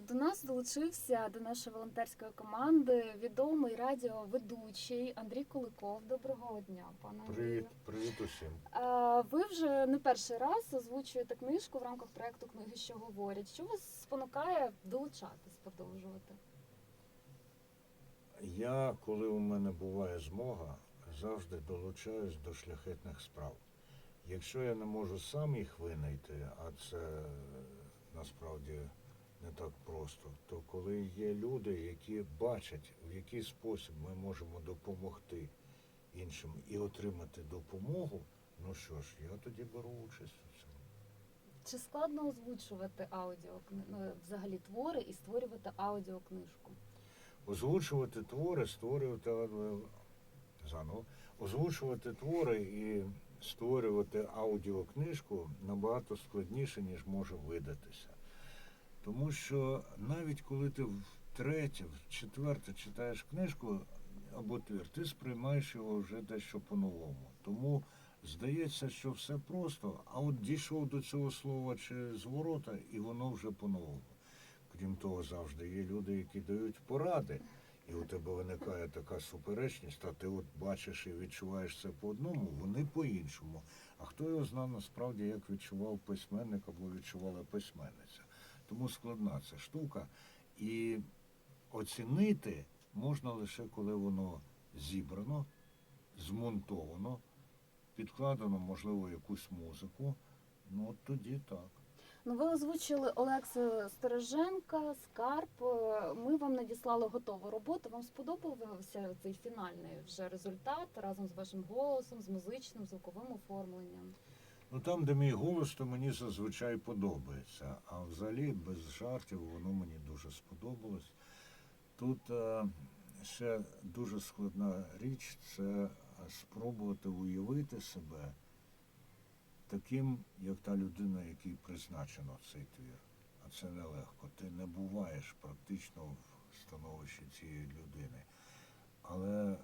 До нас долучився до нашої волонтерської команди відомий радіоведучий Андрій Куликов. Доброго дня, пане Андрію. Привіт, привіт усім. Ви вже не перший раз озвучуєте книжку в рамках проекту Книги, що говорять. Що вас спонукає долучатись, продовжувати? Я, коли у мене буває змога, завжди долучаюсь до шляхетних справ. Якщо я не можу сам їх винайти, а це е, насправді не так просто, то коли є люди, які бачать, в який спосіб ми можемо допомогти іншим і отримати допомогу, ну що ж, я тоді беру участь у цьому. Чи складно озвучувати аудіо ну, взагалі твори і створювати аудіокнижку? озвучувати твори, створювати е, заново, озвучувати твори і створювати аудіокнижку набагато складніше, ніж може видатися. Тому що навіть коли ти втретє, вчетверте читаєш книжку або твір, ти сприймаєш його вже дещо по-новому. Тому здається, що все просто, а от дійшов до цього слова чи зворота, і воно вже по-новому. Крім того, завжди є люди, які дають поради, і у тебе виникає така суперечність, а ти от бачиш і відчуваєш це по одному, вони по-іншому. А хто його знає насправді, як відчував письменник або відчувала письменниця. Тому складна ця штука. І оцінити можна лише коли воно зібрано, змонтовано, підкладено, можливо, якусь музику. Ну от тоді так. Ну, ви озвучили Олекса Стороженка, Скарб. Е, Ми вам надіслали готову роботу. Вам сподобався цей фінальний вже результат разом з вашим голосом, з музичним, звуковим оформленням? Ну там, де мій голос, то мені зазвичай подобається. А взагалі, без жартів, воно мені дуже сподобалось. Тут е, ще дуже складна річ це спробувати уявити себе таким, як та людина, якій призначено цей твір. А це нелегко. Ти не буваєш практично в становищі цієї людини. Але е,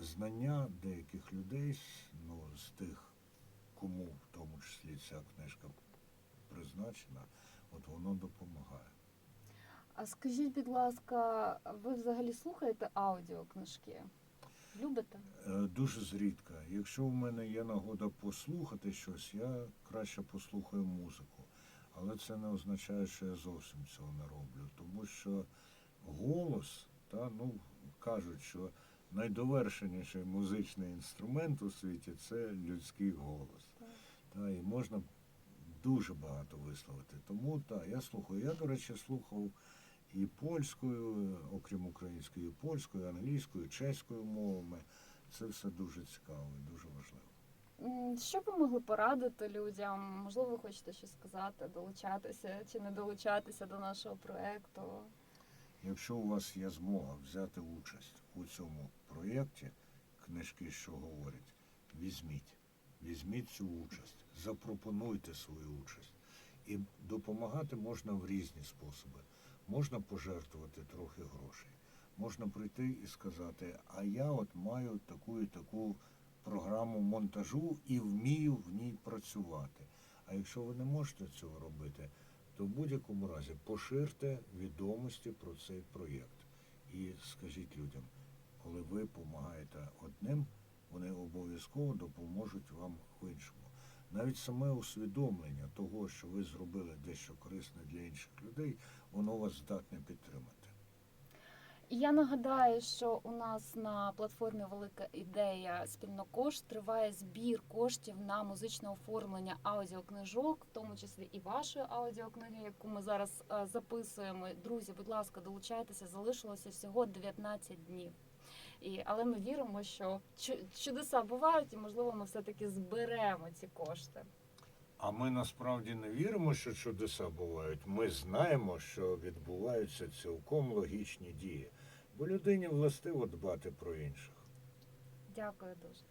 знання деяких людей, ну, з тих, кому в тому числі ця книжка призначена, от воно допомагає. А скажіть, будь ласка, ви взагалі слухаєте аудіокнижки? Любите? Е, Дуже зрідка. Якщо в мене є нагода послухати щось, я краще послухаю музику. Але це не означає, що я зовсім цього не роблю. Тому що голос, та, ну, кажуть, що найдовершеніший музичний інструмент у світі це людський голос. Та, і можна дуже багато висловити. Тому так, я слухаю. Я, до речі, слухав і польською, окрім української, і польською, англійською, чеською мовами. Це все дуже цікаво і дуже важливо. Що ви могли порадити людям? Можливо, ви хочете щось сказати, долучатися чи не долучатися до нашого проекту? Якщо у вас є змога взяти участь у цьому проєкті, книжки, що говорять, візьміть. Візьміть цю участь, запропонуйте свою участь. І допомагати можна в різні способи. Можна пожертвувати трохи грошей. Можна прийти і сказати, а я от маю таку і таку програму монтажу і вмію в ній працювати. А якщо ви не можете цього робити, то в будь-якому разі поширте відомості про цей проєкт. І скажіть людям, коли ви допомагаєте одним, вони обов'язково допоможуть вам в іншому. Навіть саме усвідомлення того, що ви зробили дещо корисне для інших людей, воно вас здатне підтримати. Я нагадаю, що у нас на платформі Велика ідея спільнокош триває збір коштів на музичне оформлення аудіокнижок, в тому числі і вашої аудіокниги, яку ми зараз е, записуємо. Друзі, будь ласка, долучайтеся. Залишилося всього 19 днів. І, але ми віримо, що чудеса бувають, і можливо, ми все таки зберемо ці кошти. А ми насправді не віримо, що чудеса бувають. Ми знаємо, що відбуваються цілком логічні дії. Бо людині властиво дбати про інших. Дякую дуже.